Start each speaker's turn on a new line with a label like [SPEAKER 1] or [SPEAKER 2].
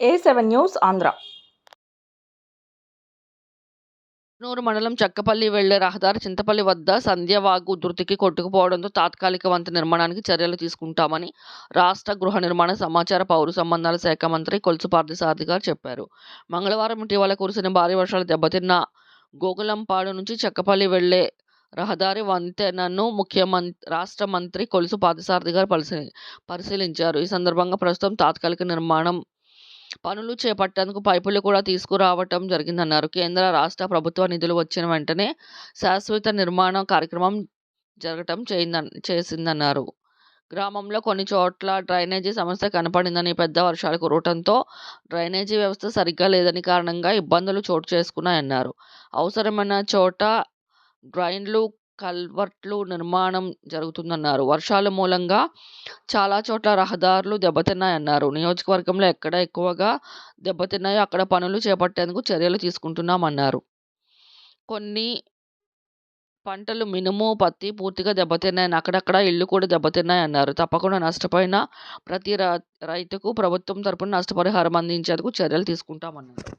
[SPEAKER 1] ఏ seven news Andhra.
[SPEAKER 2] నూరు మండలం చక్కపల్లి వెళ్ళే రహదారి చింతపల్లి వద్ద సంధ్యవాగు ఉధృతికి కొట్టుకుపోవడంతో తాత్కాలిక వంతెన నిర్మాణానికి చర్యలు తీసుకుంటామని రాష్ట్ర గృహ నిర్మాణ సమాచార పౌర సంబంధాల శాఖ మంత్రి కొలుసు సారథి గారు చెప్పారు. మంగళవారం ఇటీవల కురిసిన భారీ వర్షాలు దెబ్బతిన్న గోగులంపాడు నుంచి చక్కపల్లి వెళ్ళే రహదారి వంతెనను ముఖ్యమంత్రి రాష్ట్ర మంత్రి కొలుసు పార్థసారథి గారు పరిశీ పరిశీలించారు. ఈ సందర్భంగా ప్రస్తుతం తాత్కాలిక నిర్మాణం పనులు చేపట్టేందుకు పైపులు కూడా తీసుకురావటం జరిగిందన్నారు. కేంద్ర రాష్ట్ర ప్రభుత్వ నిధులు వచ్చిన వెంటనే శాశ్వత నిర్మాణ కార్యక్రమం జరగటం చేయింద చేసిందన్నారు. గ్రామంలో కొన్ని చోట్ల డ్రైనేజీ సమస్య కనపడిందని పెద్ద వర్షాలు కురవటంతో డ్రైనేజీ వ్యవస్థ సరిగ్గా లేదని కారణంగా ఇబ్బందులు చోటు చేసుకున్నాయన్నారు. అవసరమైన చోట డ్రైన్లు కల్వర్ట్లు నిర్మాణం జరుగుతుందన్నారు. వర్షాల మూలంగా చాలా చోట్ల రహదారులు దెబ్బతిన్నాయన్నారు. నియోజకవర్గంలో ఎక్కడ ఎక్కువగా దెబ్బతిన్నాయో అక్కడ పనులు చేపట్టేందుకు చర్యలు తీసుకుంటున్నామన్నారు. కొన్ని పంటలు మినుము పత్తి పూర్తిగా దెబ్బతిన్నాయని అక్కడక్కడ ఇళ్ళు కూడా దెబ్బతిన్నాయన్నారు. తప్పకుండా నష్టపోయిన ప్రతి రైతుకు ప్రభుత్వం తరపున నష్టపరిహారం అందించేందుకు చర్యలు తీసుకుంటామన్నారు.